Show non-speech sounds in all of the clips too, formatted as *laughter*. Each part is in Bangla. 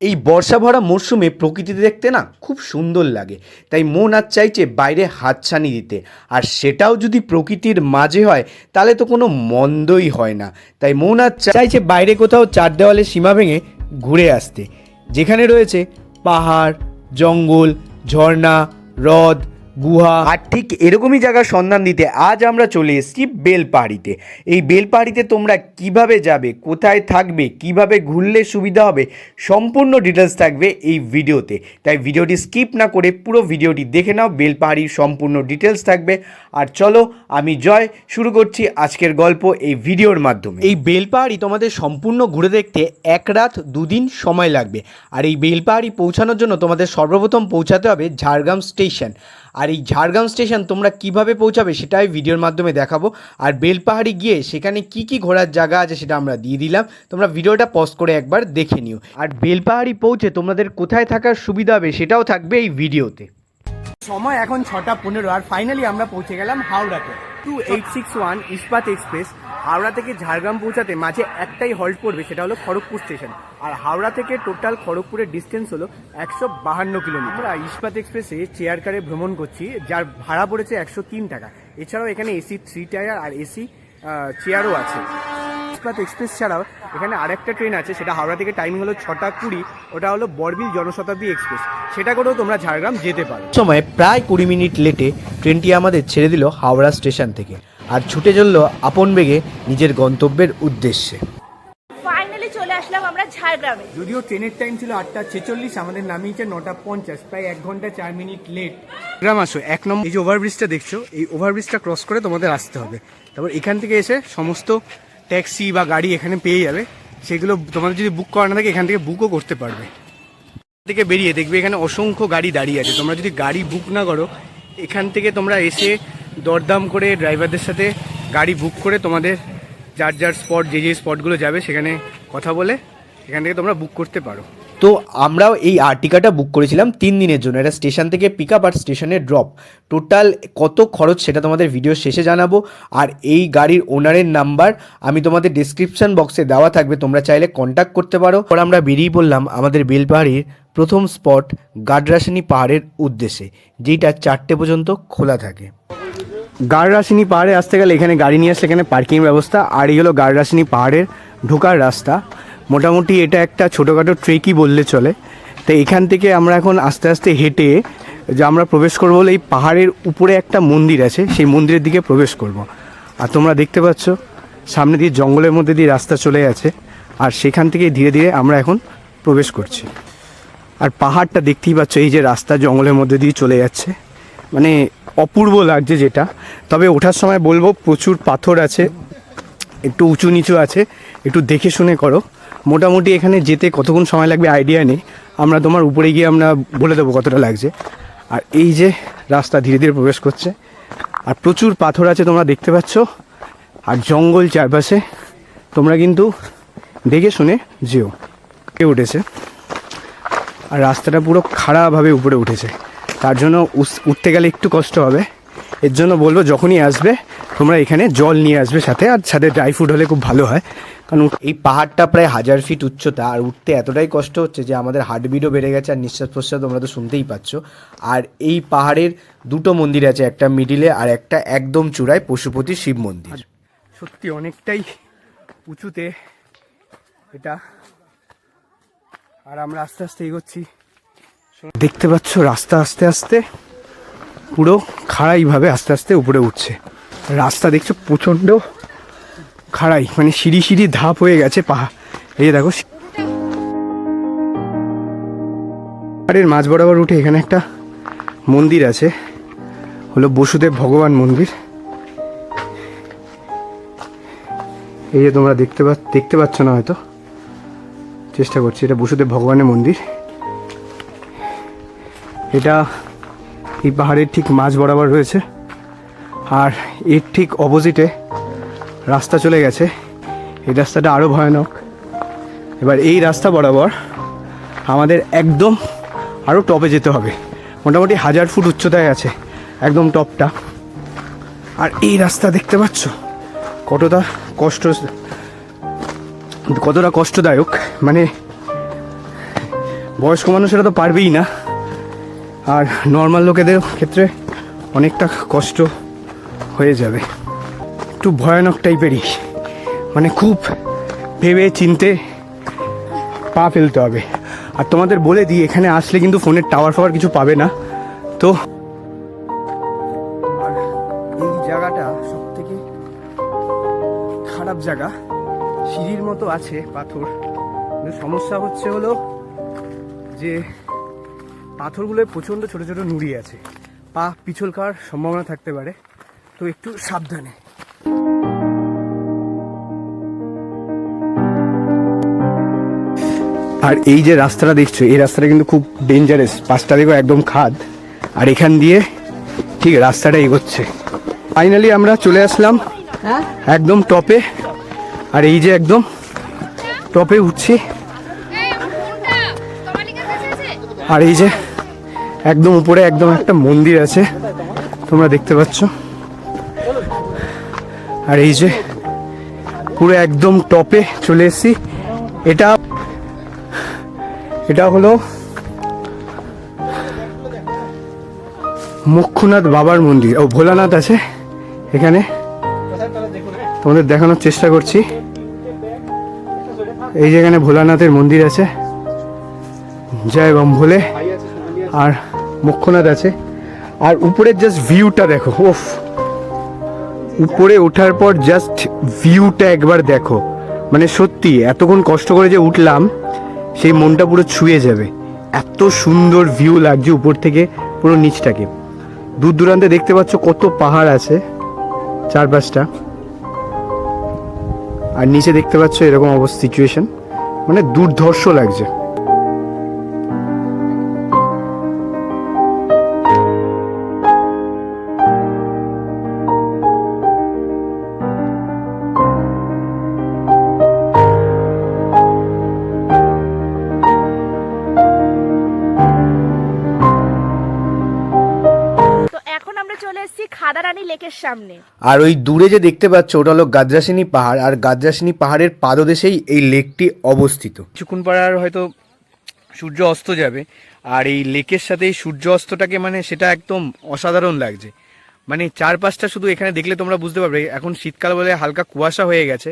এই বর্ষা ভরা মরশুমে প্রকৃতি দেখতে না খুব সুন্দর লাগে। তাই মন আর চাইছে বাইরে হাতছানি দিতে। আর সেটাও যদি প্রকৃতির মাঝে হয়, তাহলে তো কোনো মন্দই হয় না। তাই মন আর চাইছে বাইরে কোথাও চার দেওয়ালে সীমা ভেঙে ঘুরে আসতে। যেখানে রয়েছে পাহাড়, জঙ্গল, ঝর্ণা, হ্রদ গুহা। আর ঠিক এরকমই জায়গার সন্ধান দিতে আজ আমরা চলে এসেছি বেলপাহাড়িতে এই বেলপাহাড়িতে তোমরা কীভাবে যাবে কোথায় থাকবে কীভাবে ঘুরলে সুবিধা হবে সম্পূর্ণ ডিটেলস থাকবে এই ভিডিওতে। তাই ভিডিওটি স্কিপ না করে পুরো ভিডিওটি দেখে নাও বেলপাহাড়ির সম্পূর্ণ ডিটেলস থাকবে। আর চলো আমি জয় শুরু করছি আজকের গল্প এই ভিডিওর মাধ্যমে। এই বেলপাহাড়ি তোমাদের সম্পূর্ণ ঘুরে দেখতে এক রাত দুদিন সময় লাগবে। আর এই বেলপাহাড়ি পৌঁছানোর জন্য তোমাদের সর্বপ্রথম পৌঁছাতে হবে ঝাড়গ্রাম স্টেশন। আর এই ঝাড়গ্রাম স্টেশন তোমরা কীভাবে পৌঁছাবে সেটাই ভিডিওর মাধ্যমে দেখাবো। আর বেলপাহাড়ি গিয়ে সেখানে কি কি ঘোরার জায়গা আছে সেটা আমরা দিয়ে দিলাম। তোমরা ভিডিওটা পজ করে একবার দেখে নিও। আর বেলপাহাড়ি পৌঁছে তোমাদের কোথায় থাকার সুবিধা হবে সেটাও থাকবে এই ভিডিওতে। সময় এখন ছটা পনেরো, আর ফাইনালি আমরা পৌঁছে গেলাম হাওড়াতে। Two eight six one Ispat express Howrah থেকে ঝাড়গ্রাম পৌঁছাতে মাঝে একটাই হল্ট পড়বে, সেটা হলো খড়গপুর স্টেশন আর হাওড়া থেকে টোটাল খড়গপুরের ডিস্টেন্স হলো একশো বাহান্ন কিলোমিটার আমরা ইস্পাত এক্সপ্রেসে চেয়ার কারে ভ্রমণ করছি, যার ভাড়া পড়েছে একশো তিন টাকা। এছাড়াও এখানে এসি থ্রি টায়ার আর এসি চেয়ারও আছে। ইস্পাত এক্সপ্রেস ছাড়াও এখানে আরেকটা ট্রেন আছে, সেটা হাওড়া থেকে টাইমিং হলো ছটা কুড়ি, ওটা হলো বরবিল জনশতাব্দী এক্সপ্রেস। সেটা করেও তোমরা ঝাড়গ্রাম যেতে পারো। সময় প্রায় কুড়ি মিনিট লেটে ট্রেনটি আমাদের ছেড়ে দিল হাওড়া স্টেশন থেকে, আর ছুটে চলল আপন বেগে নিজের গন্তব্যের উদ্দেশ্যে ফাইনালি চলে আসলাম আমরা ঝাড়গ্রামে যদিও ট্রেনের টাইম ছিল আটটা ছেচল্লিশ আমাদের নামিয়েছে নটা পঞ্চাশ প্রায় এক ঘণ্টা চার মিনিট লেট গ্রাম আসো এক নম্বর এই যে ওভারব্রিজটা দেখছ এই ওভারব্রিজটা ক্রস করে তোমাদের আসতে হবে। তারপর এখান থেকে এসে সমস্ত ট্যাক্সি বা গাড়ি এখানে পেয়ে যাবে। সেগুলো তোমাদের যদি বুক করা না থাকে এখান থেকে বুকও করতে পারবে। এখান থেকে বেরিয়ে দেখবে এখানে অসংখ্য গাড়ি দাঁড়িয়ে আছে। তোমরা যদি গাড়ি বুক না করো এখান থেকে তোমরা এসে দরদাম করে ড্রাইভারদের সাথে গাড়ি বুক করে তোমাদের যার যার স্পট যে যে স্পটগুলো যাবে সেখানে কথা বলে এখান থেকে তোমরা বুক করতে পারো। তো আমরাও এই আর্টিকাটা বুক করেছিলাম তিন দিনের জন্য। এটা স্টেশন থেকে পিক আপ আর স্টেশনে ড্রপ টোটাল কত খরচ সেটা তোমাদের ভিডিও শেষে জানাব। আর এই গাড়ির ওনারের নাম্বার আমি তোমাদের ডিসক্রিপশন বক্সে দেওয়া থাকবে। তোমরা চাইলে কন্ট্যাক্ট করতে পারো। পর আমরা বেরিয়ে পড়লাম আমাদের বেলপাহাড়ির প্রথম স্পট গাডরাসানি পাহাড়ের উদ্দেশ্যে যেটা চারটে পর্যন্ত খোলা থাকে। গাড়রাসিনী পাহাড়ে আসতে গেলে এখানে গাড়ি নিয়ে আসলে এখানে পার্কিং ব্যবস্থা। আর এই হলো গাড়রাসিনী পাহাড়ের ঢোকার রাস্তা। মোটামুটি এটা একটা ছোটোখাটো ট্রেকই বললে চলে। তো এখান থেকে আমরা এখন আস্তে আস্তে হেঁটে যে আমরা প্রবেশ করব বলে এই পাহাড়ের উপরে একটা মন্দির আছে, সেই মন্দিরের দিকে প্রবেশ করব। আর তোমরা দেখতে পাচ্ছ, সামনে দিয়ে জঙ্গলের মধ্যে দিয়ে রাস্তা চলে গেছে, আর সেখান থেকে ধীরে ধীরে আমরা এখন প্রবেশ করছি। আর পাহাড়টা দেখতেই পাচ্ছ, এই যে রাস্তা জঙ্গলের মধ্যে দিয়ে চলে যাচ্ছে। মানে অপূর্ব লাগছে যেটা। তবে ওঠার সময় বলব, প্রচুর পাথর আছে, একটু উঁচু নিচু আছে, একটু দেখে শুনে করো। মোটামুটি এখানে যেতে কতক্ষণ সময় লাগবে আইডিয়া নেই। আমরা তোমার উপরে গিয়ে আমরা বলে দেবো কতটা লাগছে। আর এই যে রাস্তা ধীরে ধীরে প্রবেশ করছে। আর প্রচুর পাথর আছে তোমরা দেখতে পাচ্ছ। আর জঙ্গল চারপাশে তোমরা কিন্তু দেখে শুনে যেও। কে উঠেছে? আর রাস্তাটা পুরো খাড়াভাবে উপরে উঠেছে। তার জন্য উঠতে গেলে একটু কষ্ট হবে। এর জন্য বলব যখনই আসবে তোমরা এখানে জল নিয়ে আসবে সাথে আর সাথে ড্রাই ফ্রুট হলে খুব ভালো হয়। কারণ এই পাহাড়টা প্রায় হাজার ফিট উচ্চতা আর উঠতে এতটাই কষ্ট হচ্ছে যে আমাদের হার্টবিটও বেড়ে গেছে আর নিঃশ্বাস প্রশ্বাস তোমরা তো শুনতেই পাচ্ছ। আর এই পাহাড়ের দুটো মন্দির আছে একটা মিডিলে আর একটা একদম চূড়ায় পশুপতি শিব মন্দির। সত্যি অনেকটাই উঁচুতে এটা। আর আমরা আস্তে আস্তে এগোচ্ছি। দেখতে পাচ্ছ রাস্তা আস্তে আস্তে পুরো খাড়াইভাবে আস্তে আস্তে উপরে উঠছে। রাস্তা দেখছ প্রচণ্ড খাড়াই মানে সিঁড়ি সিঁড়ি ধাপ হয়ে গেছে পাহা এই দেখো, পাহাড়ের মাঝ বরাবর উঠে এখানে একটা মন্দির আছে, হলো বসুদেব ভগবান মন্দির। এই যে তোমরা দেখতে পা, দেখতে পাচ্ছ না হয়তো, চেষ্টা করছি, এটা বসুদেব ভগবানের মন্দির। এটা এই পাহাড়ের ঠিক মাঝ বরাবর রয়েছে। আর এর ঠিক অপোজিটে রাস্তা চলে গেছে। এই রাস্তাটা আরও ভয়ানক। এবার এই রাস্তা বরাবর আমাদের একদম আরও টপে যেতে হবে। মোটামুটি হাজার ফুট উচ্চতায় আছে একদম টপটা। আর এই রাস্তা দেখতে পাচ্ছ? কতটা কষ্ট কতটা কষ্টদায়ক। মানে বয়স্ক মানুষেরা তো পারবেই না। আর নর্মাল লোকেদের ক্ষেত্রে অনেকটা কষ্ট হয়ে যাবে। একটু ভয়ানক টাইপেরই। মানে খুব ভেবে চিনতে পা ফেলতে হবে। আর তোমাদের বলে দিই, এখানে আসলে কিন্তু ফোনের টাওয়ার ফাওয়ার কিছু পাবে না। তো আর এই জায়গাটা সব থেকে খারাপ জায়গা। সিঁড়ির মতো আছে পাথর। সমস্যা হচ্ছে হলো যে পাথরগুলোয় প্রচণ্ড ছোট ছোট নুড়ি আছে। পা পিছল খাওয়ার সম্ভাবনা থাকতে পারে তো একটু সাবধানে। আর এই যে রাস্তাটা দেখছ এই রাস্তাটা কিন্তু খুব ডেঞ্জারাস পাঁচটা দেখো একদম খাদ। আর এখান দিয়ে ঠিক রাস্তাটা এগোচ্ছে। ফাইনালি আমরা চলে আসলাম একদম টপে আর এই যে একদম টপে উঠছি। আর এই যে একদম উপরে একদম একটা মন্দির আছে। তোমরা দেখতে পাচ্ছ। আর এই যে পুরো একদম টপে চলে এসেছি। এটা এটা হলো মুখ্যনাথ বাবার মন্দির। ও, ভোলানাথ আছে এখানে। তোমাদের দেখানোর চেষ্টা করছি। এই যেখানে ভোলানাথের মন্দির আছে। জয় বাম ভোলে আর মুখ্যনাথ আছে। আর উপরের জাস্ট ভিউটা দেখো ওফ উপরে ওঠার পর জাস্ট ভিউটা একবার দেখো। মানে সত্যি, এতক্ষণ কষ্ট করে যে উঠলাম, সেই মনটা পুরো ছুঁয়ে যাবে। এত সুন্দর ভিউ লাগছে উপর থেকে, পুরো নিচটাকে। দূর দূরান্তে দেখতে পাচ্ছ কত পাহাড় আছে, চারপাশটা। আর নিচে দেখতে পাচ্ছ এরকম অবস্থা সিচুয়েশন মানে দুর্ধর্ষ লাগছে। লেকের সামনে। আর ওই দূরে যে দেখতে পাচ্ছ ওটা হলো গাদ্রাসিনী পাহাড় আর গাদ্রাসিনী পাহাড়ের পাদদেশেই এই লেকটি অবস্থিত। কিছুক্ষণ পাড়ার হয়তো সূর্য অস্ত যাবে আর এই লেকের সাথে এই সূর্য অস্তটাকে মানে সেটা একদম অসাধারণ লাগছে। মানে চারপাশটা শুধু এখানে দেখলে তোমরা বুঝতে পারবে এখন শীতকাল বলে হালকা কুয়াশা হয়ে গেছে।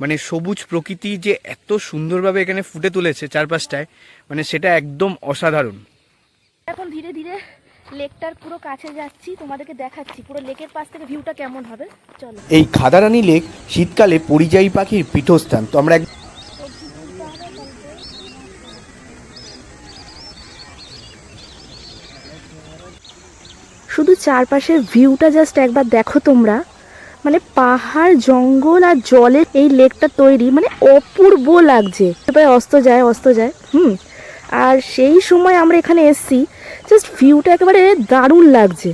মানে সবুজ প্রকৃতি যে এত সুন্দরভাবে এখানে ফুটে তুলেছে চারপাশটায় মানে সেটা একদম অসাধারণ। এখন ধীরে ধীরে লেকটার পুরো কাছে যাচ্ছি তোমাদেরকে দেখাচ্ছি। পুরো লেকের পাশ থেকে ভিউটা কেমন হবে? চলো। এই খাদারানি লেক শীতকালে পরিযায়ী পাখির পীঠস্থান। তো আমরা শুধু চারপাশের ভিউটা জাস্ট একবার দেখো তোমরা। মানে পাহাড় জঙ্গল আর জলের এই লেকটা তৈরি মানে অপূর্ব লাগছে। এবার অস্ত যায় অস্ত যায়। হুম। আর সেই সময় আমরা এখানে এসছি জাস্ট ভিউটা একেবারে দারুণ লাগছে।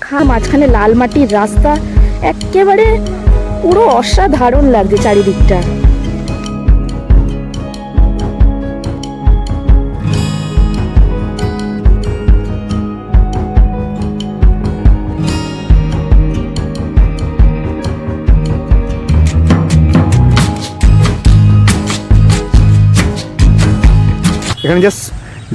খা মাঝখানে লাল মাটির রাস্তা, একেবারে পুরো অসাধারণ লাগছে চারিদিকটা। এখানে জাস্ট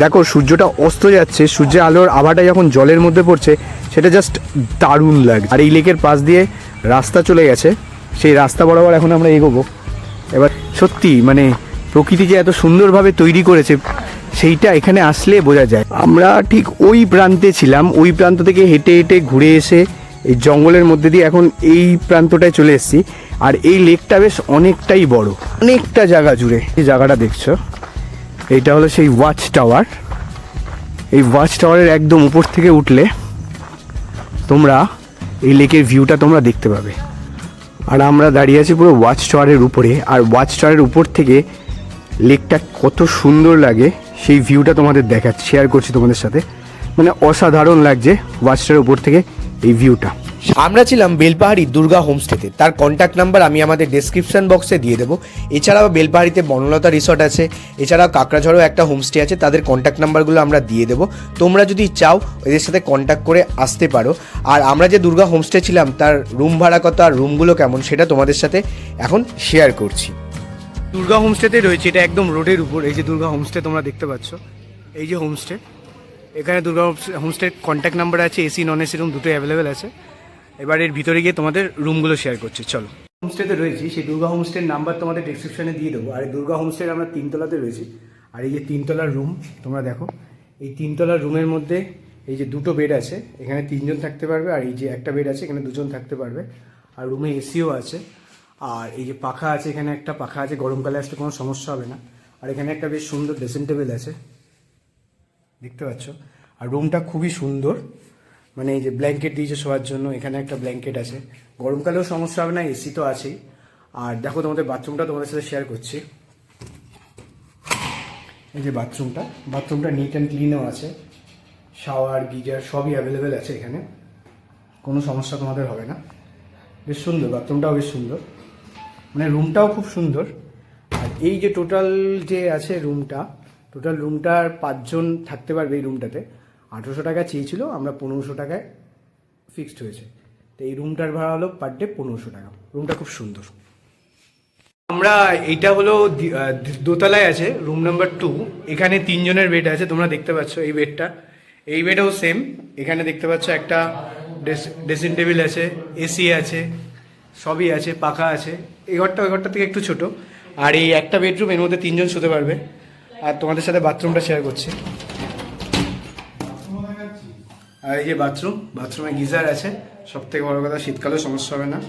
দেখো সূর্যটা অস্ত যাচ্ছে, সূর্যের আলোর আভাটা যখন জলের মধ্যে পড়ছে, সেটা জাস্ট দারুণ লাগে আর এই লেকের পাশ দিয়ে রাস্তা চলে গেছে, সেই রাস্তা বরাবর এখন আমরা এগোবো। এবার সত্যি মানে প্রকৃতি যে এত সুন্দরভাবে তৈরি করেছে, সেইটা এখানে আসলে বোঝা যায়। আমরা ঠিক ওই প্রান্তে ছিলাম, ওই প্রান্ত থেকে হেঁটে হেঁটে ঘুরে এসে এই জঙ্গলের মধ্যে দিয়ে এখন এই প্রান্তটায় চলে এসেছি। আর এই লেকটা বেশ অনেকটাই বড়, অনেকটা জায়গা জুড়ে। এই জায়গাটা দেখছ? এইটা হলো সেই ওয়াচ টাওয়ার এই ওয়াচ টাওয়ারের একদম উপর থেকে উঠলে তোমরা এই লেকের ভিউটা তোমরা দেখতে পাবে। আর আমরা দাঁড়িয়ে আছি পুরো ওয়াচ টাওয়ারের উপরে, আর ওয়াচ টাওয়ারের উপর থেকে লেকটা কত সুন্দর লাগে, সেই ভিউটা তোমাদের দেখা শেয়ার করছি তোমাদের সাথে। মানে অসাধারণ লাগছে ওয়াচ টাওয়ারের উপর থেকে। এই ভিউটা আমরা ছিলাম বেলপাহাড়ি দুর্গা হোমস্টেতে। তার কন্ট্যাক্ট নাম্বার আমি আমাদের ডেসক্রিপশন বক্সে দিয়ে দেবো। এছাড়াও বেলপাহাড়িতে বনলতা রিসর্ট আছে। এছাড়াও কাকড়াঝড়ও একটা হোমস্টে আছে। তাদের কন্ট্যাক্ট নাম্বারগুলো আমরা দিয়ে দেবো। তোমরা যদি চাও এদের সাথে কন্ট্যাক্ট করে আসতে পারো। আর আমরা যে দুর্গা হোমস্টে ছিলাম তার রুম ভাড়া কত আর রুমগুলো কেমন সেটা তোমাদের সাথে এখন শেয়ার করছি। দুর্গা হোমস্টেতে রয়েছে। এটা একদম রোডের উপর। এই যে দুর্গা হোমস্টে তোমরা দেখতে পাচ্ছ। এই যে হোমস্টে এখানে দুর্গা হোমস্টের কন্ট্যাক্ট নাম্বার আছে এসি নন এসি রুম দুটোই অ্যাভেলেবেল আছে। এবার এর ভিতরে গিয়ে তোমাদের রুমগুলো শেয়ার করছি, চলো। হোমস্টেতে রয়েছি, সেই দুর্গা হোমস্টের নাম্বার তোমাদের ডিসক্রিপশনে দিয়ে দেবো। আর এই দুর্গা হোমস্টের আমরা তিনতলাতে রয়েছি। আর এই যে তিনতলার রুম তোমরা দেখো, এই তিনতলার রুমের মধ্যে এই যে দুটো বেড আছে, এখানে তিনজন থাকতে পারবে, আর এই যে একটা বেড আছে, এখানে দুজন থাকতে পারবে। আর রুমে এসিও আছে। আর এই যে পাখা আছে, এখানে একটা পাখা আছে, গরমকালে আসতে কোনো সমস্যা হবে না। আর এখানে একটা বেশ সুন্দর ড্রেসিং টেবিল আছে। দেখতে পাচ্ছ? আর রুমটা খুবই সুন্দর। মানে এই যে ব্ল্যাঙ্কেট দিয়েছে শোয়ার জন্য, এখানে একটা ব্ল্যাঙ্কেট আছে। গরমকালেও সমস্যা হবে না এসি তো আছেই। আর দেখো তোমাদের বাথরুমটা তোমাদের সাথে শেয়ার করছি। এই যে বাথরুমটা বাথরুমটা নিট অ্যান্ড ক্লিনও আছে। শাওয়ার গিজার সবই অ্যাভেলেবেল আছে এখানে। কোনো সমস্যা তোমাদের হবে না। বেশ সুন্দর বাথরুমটাও বেশ সুন্দর। মানে রুমটাও খুব সুন্দর। আর এই যে টোটাল যে আছে রুমটা টোটাল রুমটার পাঁচজন থাকতে পারবে এই রুমটাতে আঠেরোশো টাকা চেয়েছিল, আমরা পনেরোশো টাকায় ফিক্সড হয়েছে। তো এই রুমটার ভাড়া হলো পার ডে পনেরোশো টাকা। রুমটা খুব সুন্দর। আমরা এইটা হলো দোতলায় আছে রুম নাম্বার টু এখানে তিনজনের বেড আছে, তোমরা দেখতে পাচ্ছ এই বেডটা এই বেডও সেম এখানে দেখতে পাচ্ছ একটা ড্রেসিং টেবিল আছে এসি আছে, সবই আছে, পাখা আছে। এই ঘরটা, ওই ঘরটা থেকে একটু ছোট। আর এই একটা বেডরুম এর মধ্যে তিনজন শুতে পারবে। আর তোমাদের সাথে বাথরুমটা শেয়ার করছি। আর এই যে বাথরুম বাথরুমে গিজার আছে। সব থেকে বড় কথা, শীতকালেও সমস্যা হবে না।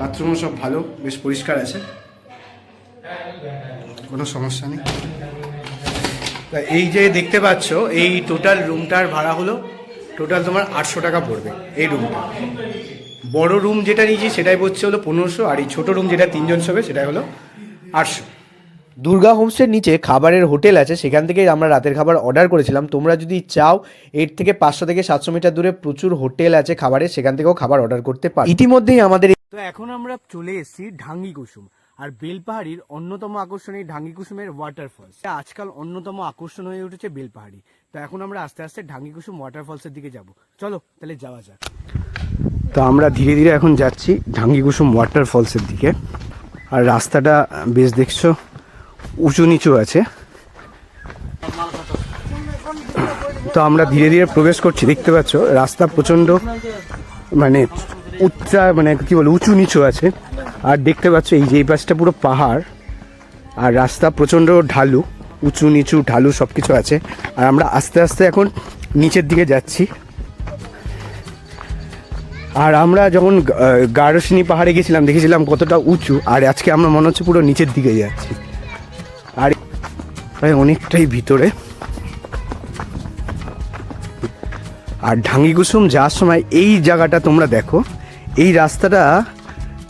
বাথরুমও সব ভালো, বেশ পরিষ্কার আছে। কোনো সমস্যা নেই। তা এই যে দেখতে পাচ্ছ, এই টোটাল রুমটার ভাড়া হলো টোটাল তোমার আটশো টাকা পড়বে এই রুমটা বড় রুম যেটা নিয়েছি, সেটাই পড়ছে হলো পনেরোশো, আর এই ছোটো রুম যেটা তিনজন শোবে সেটাই হলো আটশো। দুর্গা হোমসের নিচে খাবারের হোটেল আছে, সেখান থেকে আমরা রাতের খাবার অর্ডার করেছিলাম। তোমরা যদি চাও এর থেকে পাঁচশো থেকে সাতশো মিটার দূরে প্রচুর হোটেল আছে খাবারের, সেখান থেকেও খাবার অর্ডার করতে পারো। ইতিমধ্যেই আমাদের তো এখন আমরা চলে এসেছি ঢাঙ্গি কুসুম, আর বেলপাহাড়ির অন্যতম আকর্ষণ এই ঢাঙ্গি কুসুমের ওয়াটারফলস আজকাল অন্যতম আকর্ষণ হয়ে উঠেছে বেলপাহাড়ি। তো এখন আমরা আস্তে আস্তে ঢাঙ্গি কুসুম ওয়াটারফলসের দিকে যাব। চলো, তাহলে যাওয়া যাক। তো আমরা ধীরে ধীরে এখন যাচ্ছি ঢাঙ্গি কুসুম ওয়াটারফলসের দিকে। আর রাস্তাটা বেশ দেখছ উঁচু নিচু আছে। তো আমরা ধীরে ধীরে প্রবেশ করছি, দেখতে পাচ্ছ, রাস্তা প্রচণ্ড মানে উচ্চা মানে কি বলে উঁচু নিচু আছে। আর দেখতে পাচ্ছ, এই যে এই পাশটা পুরো পাহাড়, আর রাস্তা প্রচণ্ড ঢালু, উঁচু নিচু, ঢালু সব কিছু আছে। আর আমরা আস্তে আস্তে এখন নিচের দিকে যাচ্ছি। আর আমরা যখন গারসিনী পাহাড়ে গেছিলাম, দেখেছিলাম কতটা উঁচু, আর আজকে আমরা মনে হচ্ছে পুরো নিচের দিকে যাচ্ছি। প্রায় অনেকটাই ভিতরে। আর ঢাঙ্গি কুসুম যাওয়ার সময় এই জায়গাটা তোমরা দেখো। এই রাস্তাটা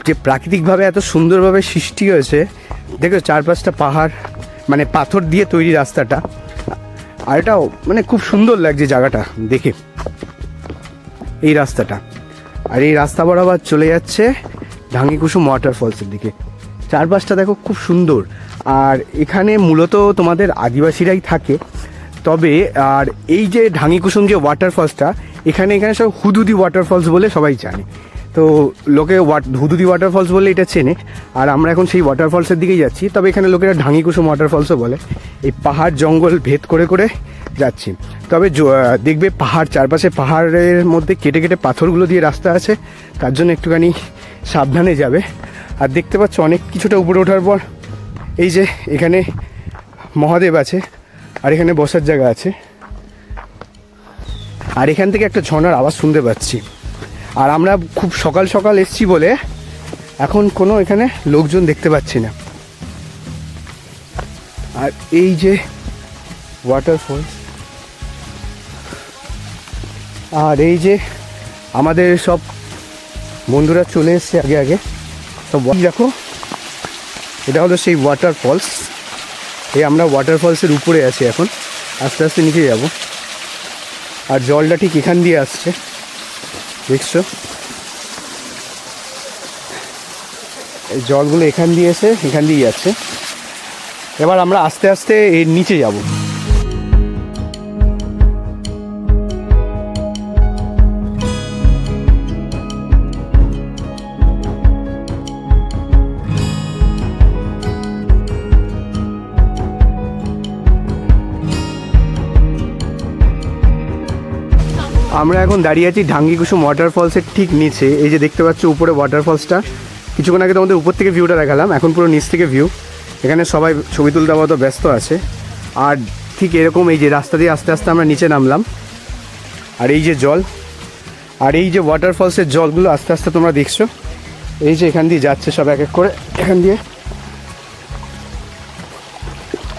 যে প্রাকৃতিকভাবে এত সুন্দরভাবে সৃষ্টি হয়েছে, দেখো চারপাশটা পাহাড় মানে পাথর দিয়ে তৈরি রাস্তাটা। আর এটাও মানে খুব সুন্দর লাগছে জায়গাটা দেখে। এই রাস্তাটা। আর এই রাস্তা বরাবর চলে যাচ্ছে ঢাঙ্গি কুসুম ওয়াটারফলসের দিকে। চারপাশটা দেখো খুব সুন্দর। আর এখানে মূলত তোমাদের আদিবাসীরাই থাকে। তবে, আর এই যে ঢাঙ্গি কুসুম যে ওয়াটারফলসটা এখানে এখানে সব হুদুদি ওয়াটারফলস বলে সবাই জানে। তো লোকে হুদুদি ওয়াটারফলস বলে এটা চেনে। আর আমরা এখন সেই ওয়াটারফলসের দিকেই যাচ্ছি। তবে এখানে লোকেরা ঢাঙ্গি কুসুম ওয়াটারফলসও বলে। এই পাহাড় জঙ্গল ভেদ করে করে যাচ্ছি। তবে দেখবে পাহাড় চারপাশে পাহাড়ের মধ্যে কেটে কেটে পাথরগুলো দিয়ে রাস্তা আছে। তার জন্য একটুখানি সাবধানে যাবে। আর দেখতে পাচ্ছ অনেক কিছুটা উপরে ওঠার পর এই যে এখানে মহাদেব আছে আর এখানে বসার জায়গা আছে। আর এখান থেকে একটা ঝর্ণার আওয়াজ শুনতে পাচ্ছি। আর আমরা খুব সকাল সকাল এসছি বলে এখন কোনো এখানে লোকজন দেখতে পাচ্ছি না। আর এই যে ওয়াটারফল আর এই যে আমাদের সব বন্ধুরা চলে এসছে আগে আগে। wa- দেখো, এটা হলো সেই ওয়াটার ফলস এই আমরা ওয়াটার ফলসের উপরে আছি এখন। আস্তে আস্তে নিচে যাব। আর জলটা ঠিক এখান দিয়ে আসছে। দেখছ? এই জলগুলো এখান দিয়ে এসে এখান দিয়ে যাচ্ছে। এবার আমরা আস্তে আস্তে এর নিচে যাব। আমরা এখন দাঁড়িয়ে আছি ঢাঙ্গি কুসুম ওয়াটারফলসের ঠিক নিচে। এই যে দেখতে পাচ্ছ উপরে ওয়াটারফলসটা কিছুক্ষণ আগে তোমাদের উপর থেকে ভিউটা দেখালাম, এখন পুরো নিচ থেকে ভিউ এখানে সবাই ছবি তুলতে আপাতত ব্যস্ত আছে। আর ঠিক এরকম এই যে রাস্তা দিয়ে আস্তে আস্তে আমরা নিচে নামলাম। আর এই যে জল, আর এই যে ওয়াটারফলসের জলগুলো আস্তে আস্তে তোমরা দেখছ। এই যে এখান দিয়ে যাচ্ছে সব এক এক করে, এখান দিয়ে।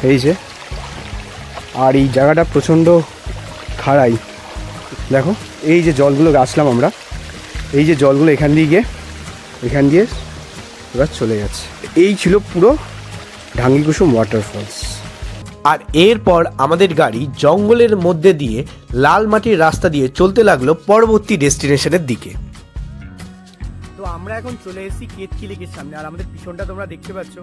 এই যে, আর এই জায়গাটা প্রচণ্ড খাড়াই। দেখো, এই যে জলগুলো গাছলাম আমরা, এই যে জলগুলো এখান দিয়ে গিয়ে, এখান দিয়ে এবার চলে যাচ্ছে। এই ছিল পুরো ঢাঙ্গি কুসুম ওয়াটারফলস আর এরপর আমাদের গাড়ি জঙ্গলের মধ্যে দিয়ে লাল মাটির রাস্তা দিয়ে চলতে লাগল পরবর্তী ডেস্টিনেশনের দিকে। আমরা এখন চলে এসেছি কেতকি লেকের সামনে। আর আমাদের পিছনটা তোমরা দেখতে পাচ্ছ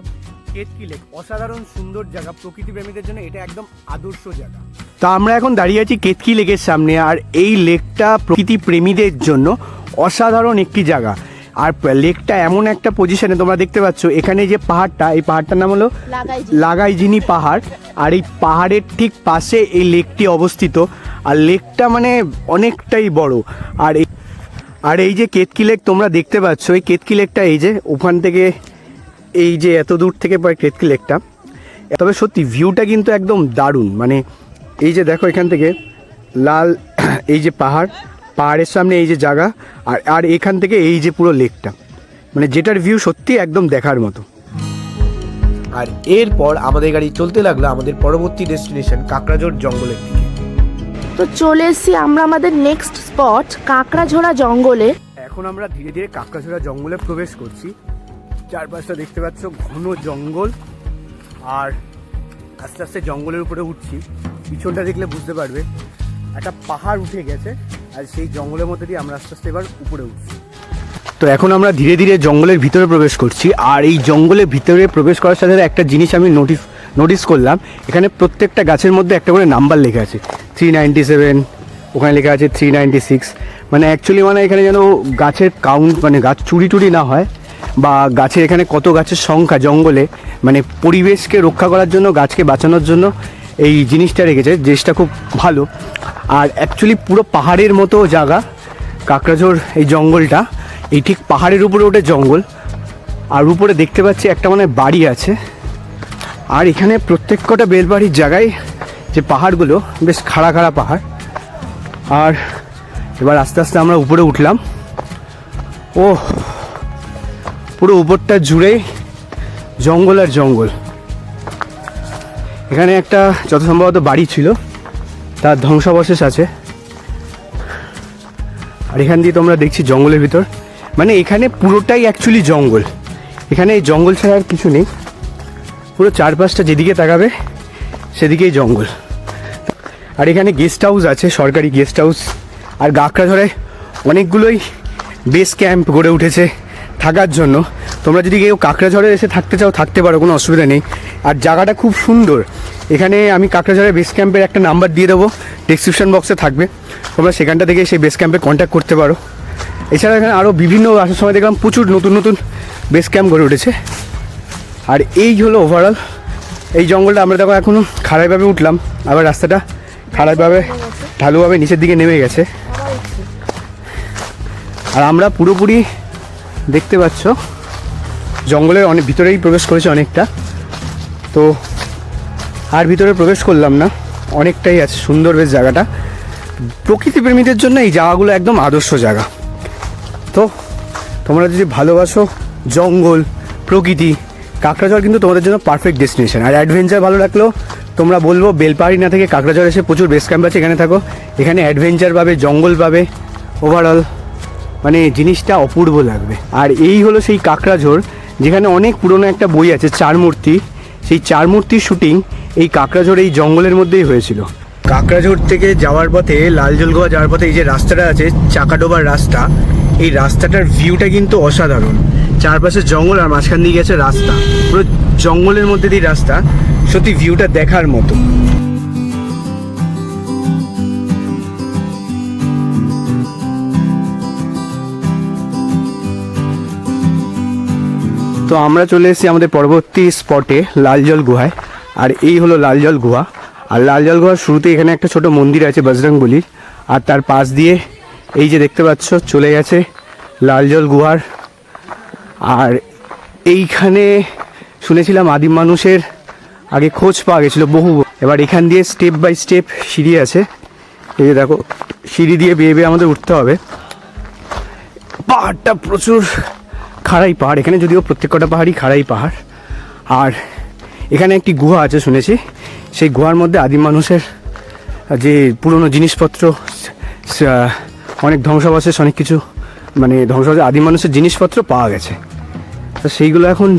কেতকি লেক। অসাধারণ সুন্দর জায়গা প্রকৃতি প্রেমীদের জন্য এটা একদম আদর্শ জায়গা। তা আমরা এখন দাঁড়িয়ে আছি কেতকি লেকের সামনে আর এই লেকটা প্রকৃতি প্রেমীদের জন্য অসাধারণ একটি জায়গা। আর লেকটা এমন একটা পজিশনে তোমরা দেখতে পাচ্ছ এখানে যে পাহাড়টা এই পাহাড়টার নাম হলো লাগাইজিনি পাহাড়। আর এই পাহাড়ের ঠিক পাশে এই লেকটি অবস্থিত। আর লেকটা মানে অনেকটাই বড়। আর এই আর এই যে কেতকি লেক তোমরা দেখতে পাচ্ছ এই কেতকি লেকটা এই যে ওখান থেকে এই যে এত দূর থেকে পরে কেতকি লেকটা। তবে সত্যি ভিউটা কিন্তু একদম দারুণ। মানে এই যে দেখো এখান থেকে লাল *clears throat* এই যে পাহাড় পাহাড়ের সামনে এই যে জায়গা আর আর এখান থেকে এই যে পুরো লেকটা। মানে যেটার ভিউ সত্যি একদম দেখার মতো। আর এরপর আমাদের গাড়ি চলতে লাগল আমাদের পরবর্তী ডেস্টিনেশন কাকড়াঝোড় জঙ্গলের দিকে। তো চলে এসেছি আমরা আমাদের নেক্সট স্পট কাঁকড়াঝোড়া জঙ্গলে। এখন আমরা ধীরে ধীরে কাকড়াছড়া জঙ্গলে প্রবেশ করছি। চারপাশটা দেখতে পাচ্ছ, ঘন জঙ্গল। আর আস্তে আস্তে জঙ্গলের উপরে উঠছি। পিছনটা দেখলে বুঝতে পারবে, একটা পাহাড় উঠে গেছে। আর সেই জঙ্গলের মধ্যে দিয়ে আমরা আস্তে আস্তে এবার উপরে উঠছি। তো এখন আমরা ধীরে ধীরে জঙ্গলের ভিতরে প্রবেশ করছি। আর এই জঙ্গলের ভিতরে প্রবেশ করার সাথে একটা জিনিস আমি নোটিস নোটিস করলাম। এখানে প্রত্যেকটা গাছের মধ্যে একটা করে নাম্বার লেখা আছে। থ্রি নাইনটি সেভেন ওখানে লেখা আছে থ্রি নাইনটি সিক্স মানে অ্যাকচুয়ালি মানে এখানে যেন গাছের কাউন্ট মানে গাছ চুরি টুরি না হয়, বা গাছের এখানে কত গাছের সংখ্যা জঙ্গলে মানে পরিবেশকে রক্ষা করার জন্য, গাছকে বাঁচানোর জন্য এই জিনিসটা রেখেছে, জিনিসটা খুব ভালো। আর অ্যাকচুয়ালি পুরো পাহাড়ের মতো জায়গা কাকড়াঝোড় এই জঙ্গলটা, এই ঠিক পাহাড়ের উপরে ওঠে জঙ্গল। আর উপরে দেখতে পাচ্ছি একটা মানে বাড়ি আছে। আর এখানে প্রত্যেক কটা বেলবাড়ির জায়গায় যে পাহাড়গুলো, বেশ খাড়া খাড়া পাহাড়। আর এবার আস্তে আস্তে আমরা উপরে উঠলাম। ও পুরো উপরটা জুড়ে জঙ্গল আর জঙ্গল। এখানে একটা যত সম্ভবত বাড়ি ছিল, তার ধ্বংসাবশেষ আছে। আর এখান দিয়ে তোমরা দেখছি জঙ্গলের ভিতর। মানে এখানে পুরোটাই অ্যাকচুয়ালি জঙ্গল। এখানে এই জঙ্গল ছাড়া আর কিছু নেই। পুরো চারপাশটা যেদিকে তাকাবে, সেদিকেই জঙ্গল। আর এখানে গেস্ট হাউস আছে, সরকারি গেস্ট হাউস আর গাকড়াঝড়ে অনেকগুলোই বেস ক্যাম্প গড়ে উঠেছে থাকার জন্য। তোমরা যদি কেউ কাকড়াঝড়ে এসে থাকতে চাও, থাকতে পারো, কোনো অসুবিধা নেই। আর জায়গাটা খুব সুন্দর। এখানে আমি কাকড়াঝড়ের বেস ক্যাম্পের একটা নাম্বার দিয়ে দেবো ডিসক্রিপশন বক্সে থাকবে। তোমরা সেখানটা থেকে সেই বেস ক্যাম্পে কন্ট্যাক্ট করতে পারো। এছাড়া এখানে আরও বিভিন্ন, আসার সময় দেখলাম প্রচুর নতুন নতুন বেস ক্যাম্প গড়ে উঠেছে। আর এই হলো ওভারঅল এই জঙ্গলটা আমরা দেখো এখনও খারাপভাবে উঠলাম। আবার রাস্তাটা খারাপভাবে ঢালুভাবে নিচের দিকে নেমে গেছে। আর আমরা পুরোপুরি দেখতে পাচ্ছ, জঙ্গলের অনেক ভিতরেই প্রবেশ করেছে অনেকটা। তো আর ভিতরে প্রবেশ করলাম না, অনেকটাই আছে সুন্দর বেশ জায়গাটা। প্রকৃতি প্রেমীদের জন্য এই জায়গাগুলো একদম আদর্শ জায়গা। তো তোমরা যদি ভালোবাসো জঙ্গল, প্রকৃতি, কাঁকড়াঝড় কিন্তু তোমাদের জন্য পারফেক্ট ডেস্টিনেশন আর অ্যাডভেঞ্চার ভালো লাগলেও তোমরা বলব বেলপাহাড়ি না থেকে কাঁকড়াঝড় এসে প্রচুর বেস ক্যাম্প আছে, এখানে থাকো। এখানে অ্যাডভেঞ্চার পাবে, জঙ্গল পাবে ওভারঅল মানে জিনিসটা অপূর্ব লাগবে। আর এই হলো সেই কাঁকড়াঝোড়, যেখানে অনেক পুরনো একটা বই আছে চার মূর্তি সেই চার মূর্তির শুটিং এই কাঁকড়াঝোড় এই জঙ্গলের মধ্যেই হয়েছিল। কাঁকড়াঝোড় থেকে যাওয়ার পথে লালজলগোয়া যাওয়ার পথে এই যে রাস্তাটা আছে, চাকাডোবার রাস্তা, এই রাস্তাটার ভিউটা কিন্তু অসাধারণ। চারপাশে জঙ্গল আর মাঝখান দিয়ে গেছে রাস্তা। পুরো জঙ্গলের মধ্যে দিয়ে রাস্তা। সত্যি ভিউটা দেখার মতো। তো আমরা চলে এসেছি আমাদের পরবর্তী স্পটে লালজল গুহায়। আর এই হলো লালজল গুহা। আর লালজল গুহার শুরুতে এখানে একটা ছোট মন্দির আছে বজরং বলির। আর তার পাশ দিয়ে এই যে দেখতে পাচ্ছ, চলে গেছে লালজল গুহার। আর এইখানে শুনেছিলাম আদিম মানুষের আগে খোঁজ পাওয়া গেছিল বহু এবার এখান দিয়ে স্টেপ বাই স্টেপ সিঁড়ি আছে। এই যে দেখো, সিঁড়ি দিয়ে বেয়ে বেয়ে আমাদের উঠতে হবে। পাহাড়টা প্রচুর খাড়াই পাহাড়। এখানে যদিও প্রত্যেকটা পাহাড়ই খাড়াই পাহাড়। আর এখানে একটি গুহা আছে শুনেছি। সেই গুহার মধ্যে আদিম মানুষের যে পুরনো জিনিসপত্র অনেক ধ্বংসাবশেষ, অনেক কিছু মানে ধ্বংসাবশেষ, আদিম মানুষের জিনিসপত্র পাওয়া গেছে। তো সেইগুলো এখন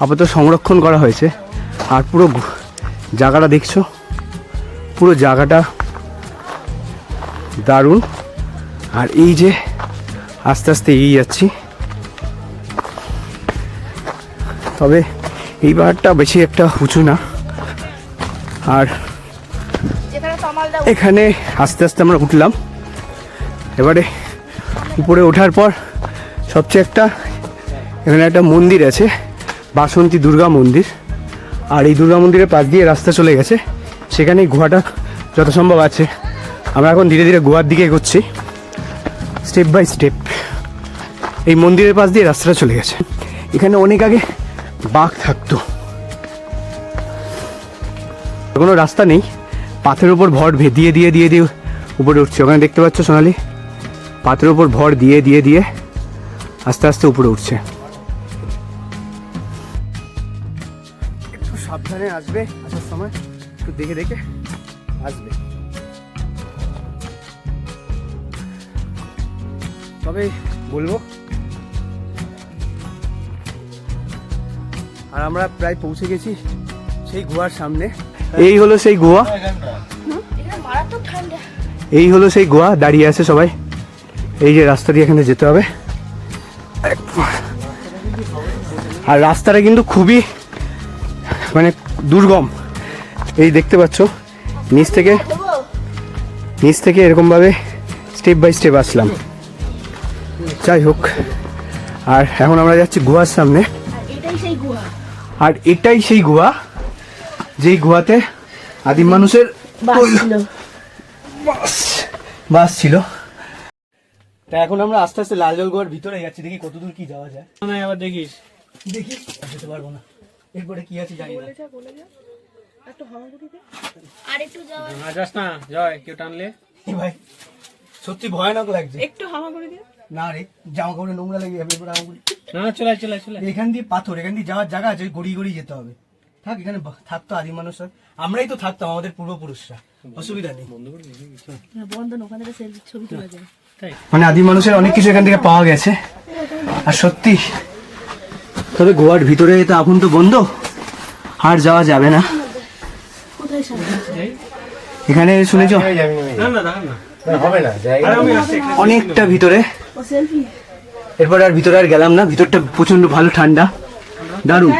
আপাতত সংরক্ষণ করা হয়েছে। আর পুরো জায়গাটা দেখছ? পুরো জায়গাটা দারুণ। আর এই যে আস্তে আস্তে এগিয়ে যাচ্ছি। তবে এই পাহাড়টা বেশি একটা উঁচু না। আর এখানে আস্তে আস্তে আমরা উঠলাম। এবারে উপরে ওঠার পর সবচেয়ে একটা এখানে একটা মন্দির আছে বাসন্তী দুর্গা মন্দির। আর এই দুর্গা মন্দিরের পাশ দিয়ে রাস্তা চলে গেছে। সেখানে গুহাটা যত সম্ভব আছে। আমরা এখন ধীরে ধীরে গুহার দিকে এগোচ্ছি। স্টেপ বাই স্টেপ এই মন্দিরের পাশ দিয়ে রাস্তাটা চলে গেছে। এখানে অনেক আগে বাঘ থাকতো। কোনো রাস্তা নেই। পাথরের উপর ভর দিয়ে দিয়ে দিয়ে দিয়ে উপরে উঠছে। ওখানে দেখতে পাচ্ছ সোনালি? পাথরের উপর ভর দিয়ে দিয়ে দিয়ে আস্তে আস্তে উপরে উঠছে। সাবধানে আসবে। আসার সময় একটু দেখে দেখে আসবে। তবে বলব, আর আমরা প্রায় পৌঁছে গেছি সেই গুহার সামনে। এই হলো সেই গুহা। এই হলো সেই গুহা, দাঁড়িয়ে আছে সবাই। এই যে রাস্তা দিয়ে এখানে যেতে হবে। আর রাস্তাটা কিন্তু খুবই মানে দুর্গম। এই দেখতে পাচ্ছ নিচ থেকে নিচ থেকে এরকমভাবে স্টেপ বাই স্টেপ আসলাম। যাই হোক আর এখন আমরা যাচ্ছি গুহার সামনে। এটাই সেই গুহা। আর এটাই সেই গুহা যেই গুহাতে আদিম মানুষের বাস বাস ছিল। তা এখন আমরা আস্তে আস্তে লাল জল গুহার ভিতরে যাচ্ছি দেখি কতদূর কি যাওয়া যায়। না আবার দেখিস? দেখি যেতে পারব না। এরপরে কি আছে জানি না। আর একটু যাওয়া না যাস না জয় কেউ টানলে। ভাই সত্যি ভয়ানক লাগছে। একটু হামা করে না রে জামা কাপড়ে নোংরা লেগে যাবে না না চলে চলে চলে এখান দিয়ে পাথর এখান দিয়ে যাওয়ার জায়গা আছে ওই গড়িয়ে গড়িয়ে যেতে হবে। থাক এখানে থাকতো আদিম মানুষরা আমরাই তো থাকতাম আমাদের পূর্বপুরুষরা। অসুবিধা নেই। বন্ধন ওখানে সেলফি ছবি তোলা যায়। মানে আদিম মানুষের অনেক কিছু এখান থেকে পাওয়া গেছে। আর সত্যি তবে গোয়ার ভিতরে তো এখন তো বন্ধ। আর যাওয়া যাবে না। এখানে শুনেছ। অনেকটা ভিতরে। এরপরে আর ভিতরে আর গেলাম না, ভিতরটা প্রচণ্ড ভালো ঠান্ডা। দারুণ।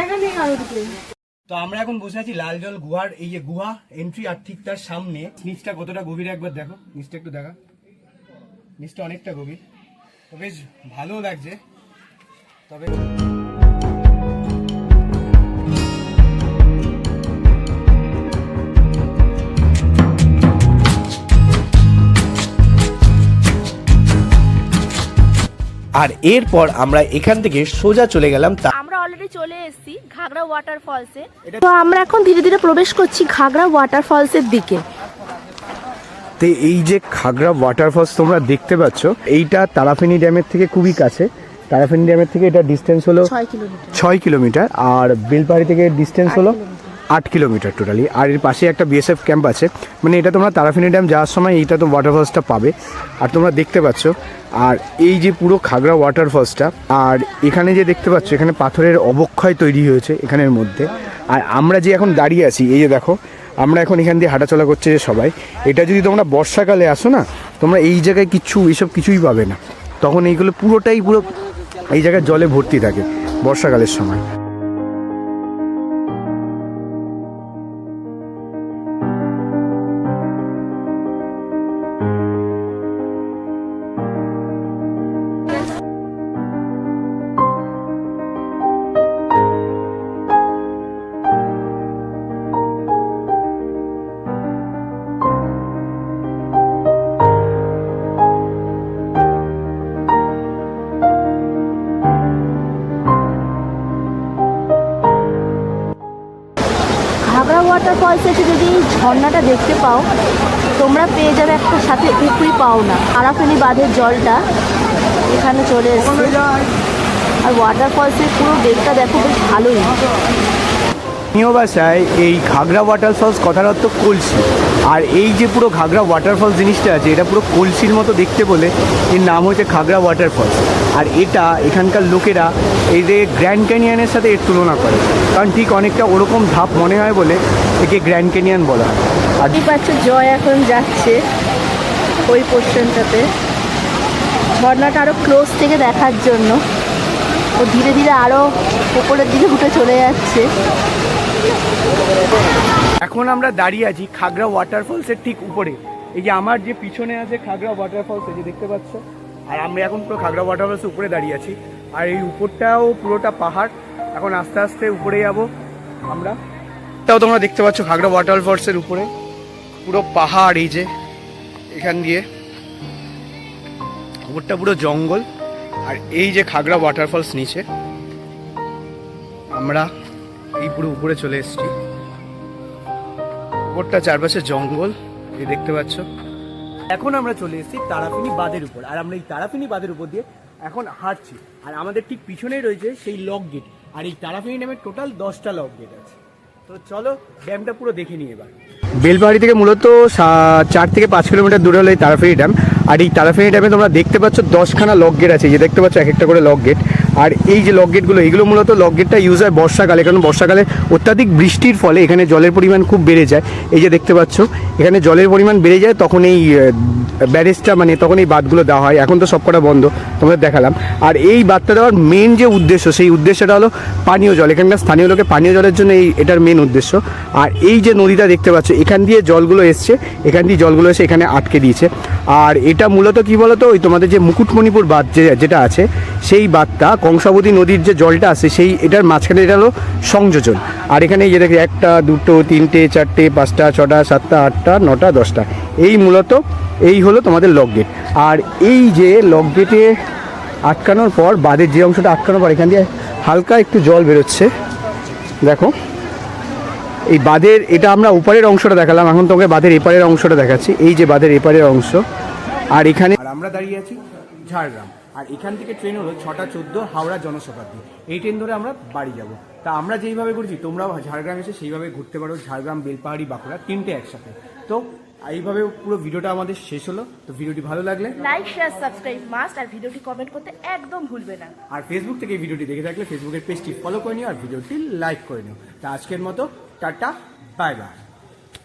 তো আমরা এখন বসে আছি লাল জল গুহার, এই যে গুহা এন্ট্রি আর ঠিক তার সামনে। নিচটা কতটা গভীর একবার দেখো? নিচটা একটু দেখা। নিচটা অনেকটা গভীর। তো বেশ ভালো লাগছে। তবে আর এরপর আমরা এখান থেকে সোজা চলে গেলাম তা আমরা অলরেডি চলে এসেছি ঘাগড়া ওয়াটারফলসে তো আমরা এখন ধীরে ধীরে প্রবেশ করছি ঘাগড়া ওয়াটারফলসের দিকে। তো এই যে খাগড়া ওয়াটারফলস তোমরা দেখতে পাচ্ছ এইটা তারাফেনি ড্যামের থেকে খুবই কাছে। তারাফেনি ড্যামের থেকে এটা ডিস্টেন্স হলো ছয় কিলোমিটার। ছয় কিলোমিটার আর বেলপাহাড়ি থেকে ডিস্টেন্স হলো আট কিলোমিটার টোটালি আর এর পাশে একটা বিএসএফ ক্যাম্প আছে। মানে এটা তোমরা তারাফিনি ড্যাম যাওয়ার সময় এইটা তো ওয়াটারফলসটা পাবে। আর তোমরা দেখতে পাচ্ছ, আর এই যে পুরো খাগড়া ওয়াটারফলসটা আর এখানে যে দেখতে পাচ্ছ, এখানে পাথরের অবক্ষয় তৈরি হয়েছে এখানের মধ্যে। আর আমরা যে এখন দাঁড়িয়ে আছি, এই যে দেখো, আমরা এখন এখান দিয়ে হাঁটাচলা করছে যে সবাই। এটা যদি তোমরা বর্ষাকালে আসো না, তোমরা এই জায়গায় কিচ্ছু এইসব কিছুই পাবে না। তখন এইগুলো পুরোটাই পুরো এই জায়গায় জলে ভর্তি থাকে বর্ষাকালের সময়। দেখতে পাও, তোমরা পেয়ে যাবে একটা সাথে উপরি পাও না আরাফেলি বাঁধের জলটা এখানে চলে এসছে। আর ওয়াটারফলসের পুরো ডেকটা দেখো, বেশ ভালোই। স্থানীয় ভাষায় এই ঘাগরা ওয়াটারফলস কথার অর্থ কলসি। আর এই যে পুরো ঘাগরা ওয়াটারফলস জিনিসটা আছে, এটা পুরো কলসির মতো দেখতে বলে এর নাম হচ্ছে ঘাগরা ওয়াটারফলস আর এটা এখানকার লোকেরা এই যে গ্র্যান্ড ক্যানিয়নের সাথে এর তুলনা করে। কারণ ঠিক অনেকটা ওরকম ধাপ মনে হয় বলে একে গ্র্যান্ড ক্যানিয়ন বলা হয়। দেখতেই পাচ্ছ, জয় এখন যাচ্ছে ওই পোর্শনটাতে ঝর্ণাটা আরও ক্লোজ থেকে দেখার জন্য। ও ধীরে ধীরে আরও উপরের দিকে উঠে চলে যাচ্ছে। এখন আমরা দাঁড়িয়ে আছি খাগড়া ওয়াটারফলসের ঠিক উপরে। এই যে আমার যে পিছনে আছে খাগড়া ওয়াটারফলস এই যে দেখতে পাচ্ছ? আর আমরা এখন পুরো খাগড়া ওয়াটারফলসের উপরে দাঁড়িয়ে আছি। আর এই উপরটাও পুরোটা পাহাড়। এখন আস্তে আস্তে উপরে যাব আমরা। তাও তোমরা দেখতে পাচ্ছ খাগড়া ওয়াটারফলসের উপরে। পুরো পাহাড় এই যে, এখান দিয়ে। উপরটা পুরো জঙ্গল, আর এই যে খাগড়া ওয়াটারফলস নিচে, আমরা এই পুরো উপরে চলে এসেছি। উপরটা চারপাশে জঙ্গল, এই দেখতে পাচ্ছ। এখন আমরা চলে এসেছি তারাপিনি বাঁধের উপর, আর আমরা এই তারাপিনি বাঁধের উপর দিয়ে এখন হাঁটছি। আর আমাদের ঠিক পিছনেই রয়েছে সেই লক গেট আর এই তারাপিনি নামে টোটাল দশটা লক গেট আছে। তো চলো ড্যামটা পুরো দেখে নিই এবার। বেলপাহাড়ি থেকে মূলত চার থেকে পাঁচ কিলোমিটার দূরে হলো এই তারাফেরি ড্যাম। আর এই তারাফেরি ড্যামে তোমরা দেখতে পাচ্ছ দশখানা লক গেট আছে যে দেখতে পাচ্ছ এক একটা করে লক গেট। আর এই যে লক গেটগুলো, এগুলো মূলত লক গেটটা ইউজ হয় বর্ষাকালে, কারণ বর্ষাকালে অত্যাধিক বৃষ্টির ফলে এখানে জলের পরিমাণ খুব বেড়ে যায়। এই যে দেখতে পাচ্ছ, এখানে জলের পরিমাণ বেড়ে যায়, তখন এই ব্যারেজটা মানে তখন এই বাঁধগুলো দেওয়া হয়। এখন তো সবকটা বন্ধ, তোমাদের দেখালাম। আর এই বাদটা দেওয়ার মেন যে উদ্দেশ্য, সেই উদ্দেশ্যটা হলো পানীয় জল। এখানকার স্থানীয় লোকে পানীয় জলের জন্য এই এটার মেন উদ্দেশ্য। আর এই যে নদীটা দেখতে পাচ্ছ, এখান দিয়ে জলগুলো এসছে। এখান দিয়ে জলগুলো এসে এখানে আটকে দিয়েছে। আর এটা মূলত কি বলতো, ওই তোমাদের যে মুকুটমণিপুর বাঁধ যে যেটা আছে, সেই বাঁধটা কংসাবতী নদীর যে জলটা আছে, সেই এটার মাঝখানে এটা হলো সংযোজন। আর এখানে যে দেখি একটা, দুটো, তিনটে, চারটে, পাঁচটা, ছটা, সাতটা, আটটা, নটা, দশটা। এই মূলত এই হলো তোমাদের লক গেট আর এই যে লক গেটে আটকানোর পর বাঁধের যে অংশটা আটকানোর পর এখান দিয়ে হালকা একটু জল বেরোচ্ছে। দেখো, এই বাঁধের, এটা আমরা উপরের অংশটা দেখালাম, এখন তোকে বাঁধের এপারের অংশটা দেখাচ্ছি। এই যে বাঁধের এপারের অংশ, আর এখানে আমরা দাঁড়িয়ে আছি ঝাড়গ্রাম। আর এখান থেকে ট্রেন হলো ছটা চোদ্দ হাওড়া জনশতাব্দী। এই ট্রেন ধরে আমরা বাড়ি যাব। তা আমরা যেইভাবে ঘুরছি, তোমরাও ঝাড়গ্রাম এসে সেইভাবে ঘুরতে পারো। ঝাড়গ্রাম, বেলপাহাড়ি, বাঁকুড়া তিনটে একসাথে। তো এইভাবে পুরো ভিডিওটা আমাদের শেষ হলো। তো ভিডিওটি ভালো লাগলে লাইক শেয়ার সাবস্ক্রাইব মাস্ট আর ভিডিওটি কমেন্ট করতে একদম ভুলবে না। আর ফেসবুক থেকে এই ভিডিওটি দেখে থাকলে ফেসবুকের পেজটি ফলো করে নিও আর ভিডিওটি লাইক করে নিও। তা আজকের মতো টাটা বাই বাই